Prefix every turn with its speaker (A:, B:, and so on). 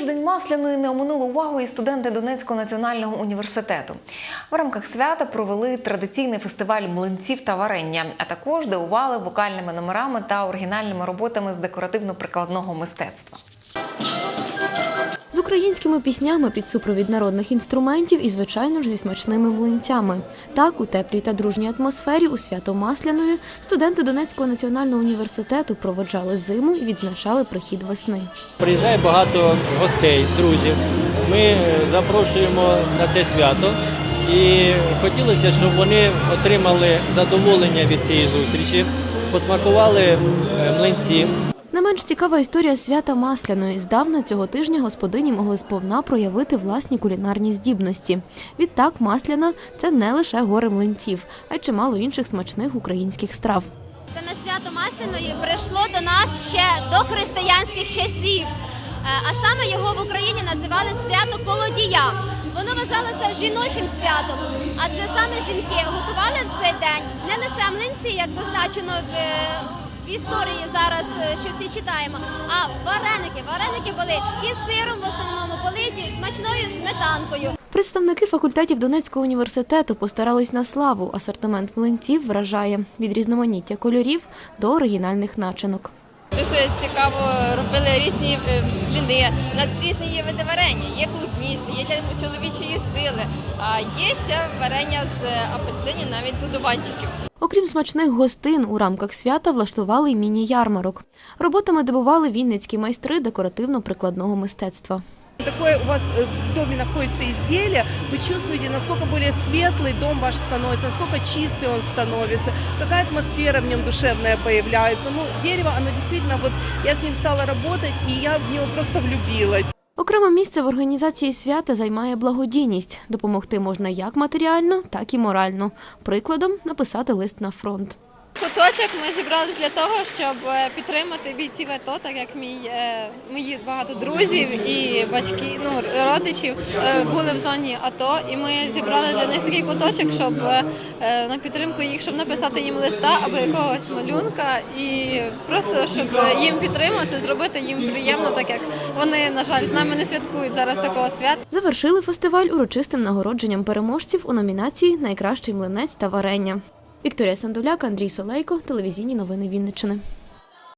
A: Тиждень масляної не оминули увагу і студенти Донецького національного університету. В рамках свята провели традиційний фестиваль млинців та варення, а також дивували вокальними номерами та оригінальними роботами з декоративно-прикладного мистецтва.
B: Українськими піснями під супровід народних інструментів і, звичайно ж, зі смачними млинцями. Так, у теплій та дружній атмосфері у свято Масляної студенти Донецького національного університету проводжали зиму і відзначали прихід весни.
C: Приїжджає багато гостей, друзів. Ми е, запрошуємо на це свято. І хотілося, щоб вони отримали задоволення від цієї зустрічі, посмакували е, млинці,
B: менш цікава історія свята Масляної. Здавна цього тижня господині могли сповна проявити власні кулінарні здібності. Відтак, Масляна – це не лише гори млинців, а й чимало інших смачних українських страв.
D: Саме свято Масляної прийшло до нас ще до християнських часів. Е, А саме його в Україні називали свято Колодія. Воно вважалося жіночим святом, адже саме жінки готували в цей день не лише млинці, як зазначено в, е, в історії зараз, е, що всі читаємо, а вареники. Вареники були із сиром в основному политі смачною сметанкою.
B: Представники факультетів Донецького університету постарались на славу. Асортимент млинців вражає від різноманіття кольорів до оригінальних начинок.
E: Дуже цікаво робили різні е, бліни. У нас різні є види варення. Є клубнічне, є для чоловічої сили, а є ще варення з апельсинів, навіть з одуванчиків.
B: Окрім смачних гостин, у рамках свята влаштували й міні-ярмарок. Роботами дивували вінницькі майстри декоративно-прикладного мистецтва.
F: Такое у вас э, в доме находится изделие, вы чувствуете, насколько более светлый дом ваш становится, насколько чистый он становится, какая атмосфера в нем душевная появляется. Ну, дерево, оно действительно, вот я с ним стала работать, и я в него просто влюбилась.
B: Окреме місце в організації свята займає благодійність. Допомогти можна як матеріально, так і морально. Прикладом написати лист на фронт.
G: Куточок ми зібрались для того, щоб е, підтримати бійців АТО, так як мій, е, мої багато друзів і батьки, ну родичів е, були в зоні АТО, і ми зібрали для них такий куточок, щоб на підтримку їх, щоб написати їм листа або якогось малюнка, і просто щоб їм підтримати, зробити їм приємно, так як вони, на жаль, з нами не святкують зараз такого свята.
B: Завершили фестиваль урочистим нагородженням переможців у номінації Найкращий млинець та варення. Вікторія Сандуляк, Андрій Солейко, телевізійні новини Вінниччини.